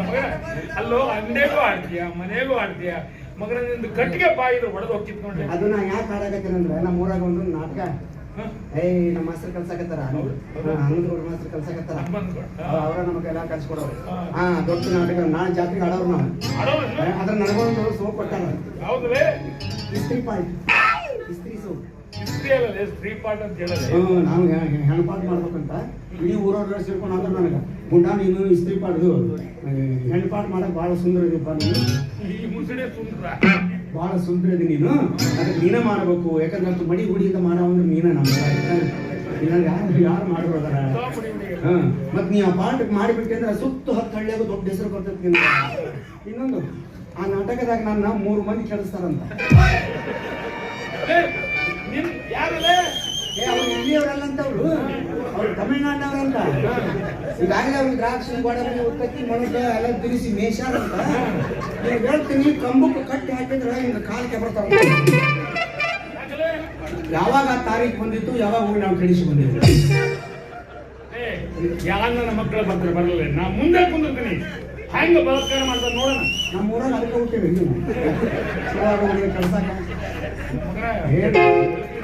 ಮಗ ಅಲ್ಲೋ ಅಂಗಡಿಗೂ ಆಡ್ತೀಯ ಮನೆಗೂ ಆಡ್ತೀಯ? ಮಗನ ನಿಂದು ಕಟ್ಟಿಗೆ ಬಾಯಿದ್ರು ಹೊಡೆದು ಹೋಗ್ತಿತ್ತು ನೋಡ್ರಿ ಅದು ನಾ ಯಾಕೆ ಹಾಡಾಕತ್ತೀನಂದ್ರೆ ನಮ್ಮ ಊರಾಗ ಒಂದು ನಾಟಕ. ಏಯ್ ನಮ್ಮ ಮಾಸ್ತರ್ ಕಲ್ಸಾಕತ್ತಾರ. ಹನ್ನೊಂದು ಮಾಸ್ತರ್ ಕಲ್ಸಾಕತ್ತಾರ. ಅವ್ರ ನಮ್ಮ ಕೈಲಾಗ ಕಲ್ಸ್ಕೊಡೋರು. ಹಾ. ದೊಡ್ಡ ನಾಟಕ. ನಾನು ಜಾತ್ರೆ ಆಡೋರು ನಾವು. ಅದ್ರ? ನನಗೊಂದು ಸೋಪ್ ಕೊಟ್ಟಾರ. ಇಸ್ತ್ರಿ ಪಾಯಿಂಟ್ ಇಸ್ತ್ರಿ ಸೋಪ್. ನಾವು ಹೆಣ್ಪಾಟ್ ಮಾಡ್ಬೇಕಂತ. ಇಡೀ ಊರವ್ರ ಸೇರ್ಕೊಂಡು ಅಂದ್ರೆ ನನಗೆ. ಗುಂಡ ನೀನು ಇಸ್ತ್ರಿ ಪಾಡ್ದು. ಹೆಣ್ಪಾಟ್ ಮಾಡಕ್ ಭಾಳ ಸುಂದರ ಇದೀಪ ನೀನು. ಭಾಳ ಸುಂದರ. ಇದೀನಿ ನೀನು. ಅದಕ್ಕೆ ನೀನೇ ಮಾಡಬೇಕು. ಯಾಕಂದ್ರೆ ಅಷ್ಟು ಮಡಿ ಗುಡಿಯಿಂದ ಮಾಡೋ ಅಂದ್ರೆ ನೀನೇ ನಮ್ಮ ಯಾರು ಯಾರು ಮಾಡ್ಬೋದಾರ ಹಾಂ ಮತ್ ನೀ ಆ ಪಾಠ ಮಾಡಿಬಿಟ್ಟೆ ಅಂದ್ರೆ ಸುತ್ತು ಹತ್ತು ಹಳ್ಳಿಯಾಗ ದೊಡ್ಡ ಹೆಸರು ಬರ್ತೈತಿ ಇನ್ನೊಂದು ಆ ನಾಟಕದಾಗ ನನ್ನ ಮೂರು ಮಂದಿ ಕೆಡಿಸ್ತಾರಂತ. ಯಾರು ಇಲ್ಲಿಯವರಲ್ಲ ಅಂತ ಅವರು? ಅವ್ರು ತಮಿಳ್ನಾಡಿನವ್ರಂತ ಈಗಾಗಲೇ ಅವ್ರಿಗೆ ದ್ರಾಕ್ಷಿ ಗೋಡಂಬಿ ಉತ್ಪತ್ತಿ ಮನುಷ್ಯ ಎಲ್ಲ ತಿರುಗಿಸಿ ಮೇಷಾರ ಅಂತ. ನೀವು ಹೇಳ್ತೀನಿ ಕಂಬಕ್ಕೆ ಕಟ್ಟಿ ಹಾಕಿದ್ರೆ ಹಿಂಗೆ ಕಾಲು ಬರ್ತಾವ ಯಾವಾಗ ಆ ತಾರೀಖು ಬಂದಿತ್ತು ಯಾವಾಗ ಹೋಗಿ ನಾವು ಕೆಡಿಸಿ ಬಂದಿದ್ದು? ಏ ಯಾರ ನನ್ನ ಮಕ್ಕಳು ಬರ್ತಾರೆ ಬರಲ್ಲ ನಾ ಮುಂದೆ ಕುಂದಿರ್ತೀನಿ. ಹೆಂಗ ಬಲಾತ್ಕಾರ ಮಾಡ್ತಾರೆ ನೋಡೋಣ. ನಮ್ಮ ಊರಾಗ ಅದಕ್ಕೆ ಹೋಗ್ತೇವೆ ಏನು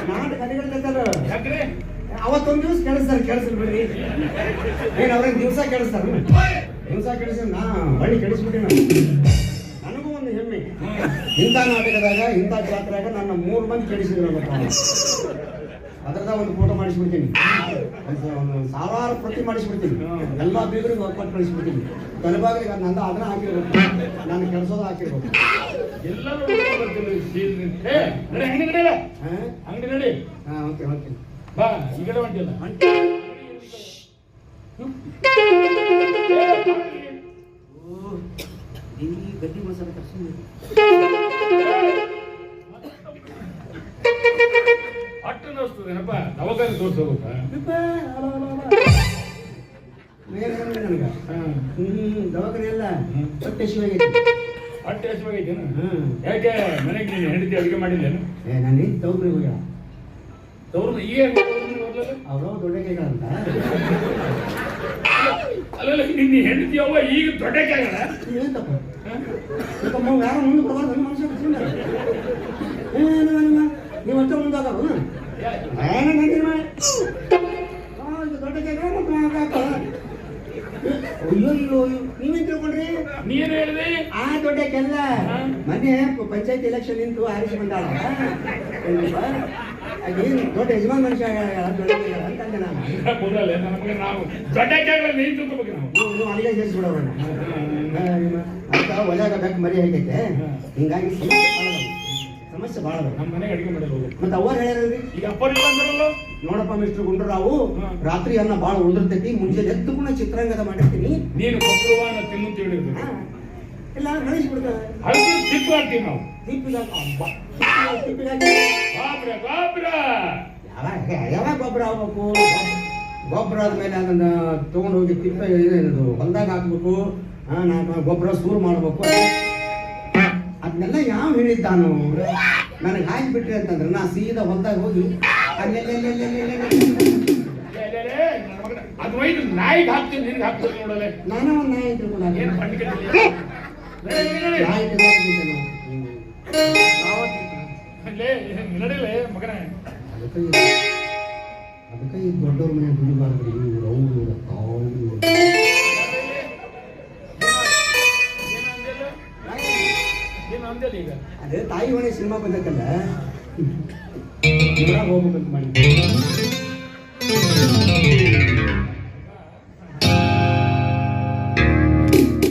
ನಾಟಕ ಕಲಿಗಳಿರ್ತಾರ ಯಾಕ್ರೆ? ಅವತ್ತೊಂದು ದಿವಸ ಕೆಡಿಸ್ತಾರೆ ಕೆಡಿಸಲ್ ಬಿಡ್ರಿ. ಏನ್ ಅವ್ರಿಗೆ ದಿವಸ ಕೆಡಿಸ್ತಾರ ದಿವಸ ಕೆಡಿಸಿ ನಾ ಬಳ್ಳಿ ನಾನು. ನನಗೂ ಒಂದು ಹೆಮ್ಮೆ. ಇಂಥ ನಾಟಕದಾಗ ಇಂಥ ಜಾತ್ರೆಯಾಗ ನನ್ನ ಮೂರು ಮಂದಿ ಕೆಡಿಸಿದ್ರು ಅದ್ರದ ಒಂದು ಫೋಟೋ ಮಾಡಿಸ್ಬಿಡ್ತೀನಿ. ಒಂದು ಸಾವಿರಾರು ಪ್ರತಿ ಮಾಡಿಸ್ಬಿಡ್ತೀನಿ. ಎಲ್ಲ ಬೀಗರಿಗೆ ಒಪ್ಪಟ್ಟು ಕಳಿಸ್ಬಿಡ್ತೀನಿ. ತಲೆಬಾಗಿಲಿಗೆ ನಂದ ಅದನ್ನ ಹಾಕಿರ್ಬೇಕು. ನಾನು ಕೆಲಸದ ಹಾಕಿರ್ಬೇಕು. ಎಲ್ಲರೂ ಅಂಗಡಿ ನಡಿ. ಹಾ ಓಕೆ ಓಕೆ. ಬಾ ಈ ಕಡೆ ಹೊಂಟಿಲ್ಲ ಈ ಗದ್ದಿ ಮಸಾಲೆ ಕರ್ಸಿ ಅಟ್ಟ ನೋಸ್ತದೇನಪ್ಪ ದವಾಖಾನೆ ತೋರ್ಸೋಬೇಕಾ ನನಗೆ ಹ್ಮ್ ದವಾಖಾನೆ ಎಲ್ಲ. ಹೊಟ್ಟೆ ಶಿವಾಗೈತಿ ಹೊಟ್ಟೆ ಹಸಿವಾಗೈತೇನು ಯಾಕೆ ಮನೆಗೆ ನೀನು ಹೆಂಡತಿ ಅಡುಗೆ ಮಾಡಿಲ್ಲೇನು ಏ ನಾನು ಏನು ತೌಬ್ರಿಗೆ ತವ್ರನ್ನ ಈಗ ಅವರು ದೊಡ್ಡ ಕೈಗಳಂತ? ಅಲ್ಲಲ್ಲ ನಿನ್ನ ಹೆಂಡತಿ ಅವ್ವ ಈಗ ದೊಡ್ಡಕ್ಕೆ ಆಗಲ್ಲ ಏನು ತಪ್ಪ ತಮ್ಮ ಯಾರು ಮುಂದೆ ಬರಬಾರ್ದು ನನ್ನ ಮನುಷ್ಯ ಬಿಟ್ಕೊಂಡ ನೀವು ಅಷ್ಟೇ ಮುಂದೆ ನಾನು ದೊಡ್ಡ ಕೈಗಳ ಅಯ್ಯೋ ನೀವೇನ್ ತಿಳ್ಕೊಂಡ್ರಿ? ನೀನು ಹೇಳಿದೆ? ಆ ದೊಡ್ಡ ಕೆಲ್ಲ. ಮೊನ್ನೆ ಪಂಚಾಯತ್ ಎಲೆಕ್ಷನ್ ನಿಂತು ಆರಿಸಿ ಬಂದಾಳ ಅದೇನು ದೊಡ್ಡ ಯಜಮಾನ್ ಮನುಷ್ಯ ದೊಡ್ಡ ಅಂತ ನಾನು. ಬರಲ್ಲ ನಮಗೆ ನಾವು. ನೀನು ತಿಳ್ಕೊಬೇಕು ಅಲ್ಲಿಗೆ ಸೇರಿಸ್ಬಿಡೋಣ. ಅಂತ ಒಲೆಯಾಗ ಬೆಕ್ಕ ಮರಿ ಆಗೈತೆ ಹಿಂಗಾಗಿ ಸಮಸ್ಯೆ ಭಾಳ ಅದಾವ. ನಮ್ಮ ಮನೆಗೆ ಅಡಿಗೆ ಮಾಡಿಲ್ಲ ಹೋಗಿ ಮತ್ತೆ ಅವ್ರು ಹೇಳ್ಯಾರಲ್ರಿ? ಈಗ ಅಪ್ಪರು ಬಂದ್ರಲ್ಲ ನೋಡಪ್ಪ ಮಿಸ್ಟರ್ ಗುಂಡ್ರಾವು. ರಾತ್ರಿ ಅನ್ನ ಭಾಳ ಉಳಿರ್ತೈತಿ ಮುಂಜಾನೆ ಎದ್ದು ಕೂಡ ಚಿತ್ರಾಂಗದ ಮಾಡಿರ್ತೀನಿ. ನೀನು ಕೊಬ್ಬರುವಾನ ತಿನ್ನು ಹಾ. ಇಲ್ಲ ಹಳದಿ ಹಾಕ್ತೀವಿ ನಾವು. ಅಬ್ಬ. ತಿಪ್ಪಿದಾಗ ಗಾಬ್ರ ಗಾಬ್ರ. ಯಾವಾಗ ಯಾವಾಗ ಗೊಬ್ಬರ ಆಗ್ಬೇಕು? ಗೊಬ್ಬರ ಆದ್ಮೇಲೆ ಅದನ್ನ ತಗೊಂಡೋಗಿ ತಿಪ್ಪ ಹೊಲ್ದಾಗ ಹಾಕ್ಬೇಕು. ನಾನು ಗೊಬ್ಬರ ಸೂರು ಮಾಡ್ಬೇಕು. ಅದನ್ನೆಲ್ಲ ಯಾವ ಹೇಳಿದ್ದಾನು? ನನಗೆ ಹಾಕಿಬಿಟ್ರಿ ಅಂತಂದ್ರೆ ನಾ ಸೀದಾ ಹೊಲ್ದಾಗ ಹೋಗಿ ನಾಯಿಗೆ ಹಾಕ್ತೀನಿ ಹಾಕ್ತೀನಿ ನೋಡಲೆ ನಾನೇ ಒಂದು ನಾಯಿ ಏನು ಪಂಡಿಗೆ ನಾಯಿ ಲೇ ನಡಿಲೆ ಅದಕ್ಕೆ ದೊಡ್ಡವ್ರ ಮನೆ ದುಡಿಬಾರ್ದು ಇವ್ರು ಅವ್ರು ಈಗ. ಅದೇ ತಾಯಿ ಹೊಣೆ ಸಿನಿಮಾ ಬಂದಕ್ಕಲ್ಲ ಹೋಗ್ಬೇಕಂತ ಮಾಡಿ